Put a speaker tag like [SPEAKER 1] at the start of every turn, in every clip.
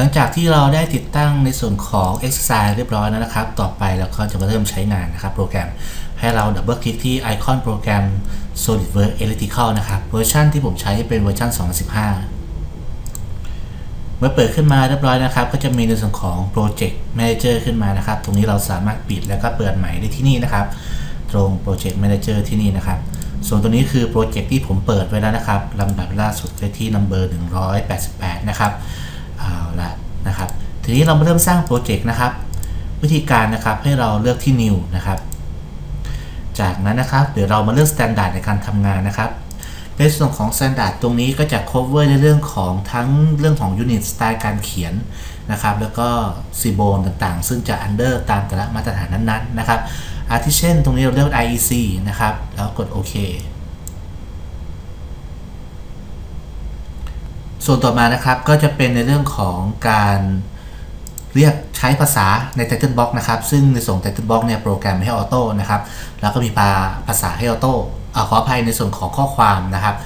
[SPEAKER 1] หลังจากที่เราได้ติดตั้งในส่วนของ exercise เรียบร้อยแล้วนะครับ ต่อไปเราก็จะมาเริ่มใช้งานนะครับโปรแกรม ให้เราดับเบิลคลิกที่ไอคอนโปรแกรม SolidWorks Electrical นะครับเวอร์ชันที่ผมใช้เป็นเวอร์ชัน2015เมื่อเปิดขึ้นมาเรียบร้อยนะครับ ก็จะมีในส่วนของ Project Manager ขึ้นมานะครับ ตรงนี้เราสามารถปิดแล้วก็เปิดใหม่ได้ที่นี่นะครับ ตรง Project Manager ที่นี่นะครับ ส่วนตัวนี้คือโปรเจกต์ที่ผมเปิดไว้แล้วนะครับลำดับล่าสุดไปที่ number 188 นะครับเอาละ นะครับ ทีนี้เรามาเริ่มสร้างโปรเจกต์นะครับ วิธีการนะครับให้เราเลือกที่ new นะครับ จากนั้นนะครับเดี๋ยวเรามาเลือก standard ในการทำงานนะครับ ในส่วนของ standard ตรงนี้ก็จะ cover ในเรื่องของทั้งเรื่องของ unit style การเขียนนะครับ แล้วก็ s y m b o l ต่างๆ ซึ่งจะ under ตามแต่ละมาตรฐานนั้นๆนะครับอาทิเช่น ตรงนี้เราเลือก IEC นะครับ แล้วกดโอเค ส่วนต่อมานะครับก็จะเป็นในเรื่องของการเรียกใช้ภาษาใน Title Box นะครับ ซึ่งในส่วน Title Box เนี่ยโปรแกรมให้ออโต้นะครับ แล้วก็มีภาภาษาให้ออโต้ขออภัยในส่วนของข้อความนะครับ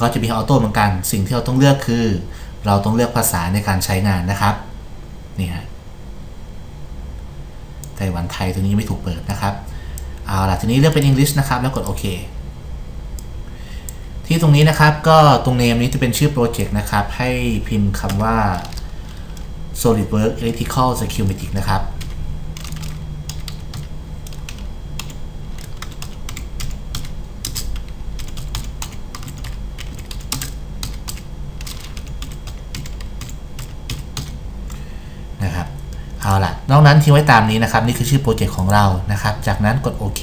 [SPEAKER 1] ก็จะมีออโต้เหมือนกัน สิ่งที่เราต้องเลือกคือ เราต้องเลือกภาษาในการใช้งานนะครับ นี่ฮะไต้หวันไทยตัวนี้ไม่ถูกเปิดนะครับ เอาล่ะทีนี้เลือกเป็น English นะครับ แล้วกดโอเค ที่ตรงนี้นะครับก็ตรงเนมนี้จะเป็นชื่อโปรเจกต์นะครับ ให้พิมพ์คำว่า SolidWorks Electrical Schematic นะครับนะครับเอาล่ะ นอกนั้นทิ้งไว้ตามนี้นะครับ นี่คือชื่อโปรเจกต์ของเรานะครับ จากนั้นกดโอเค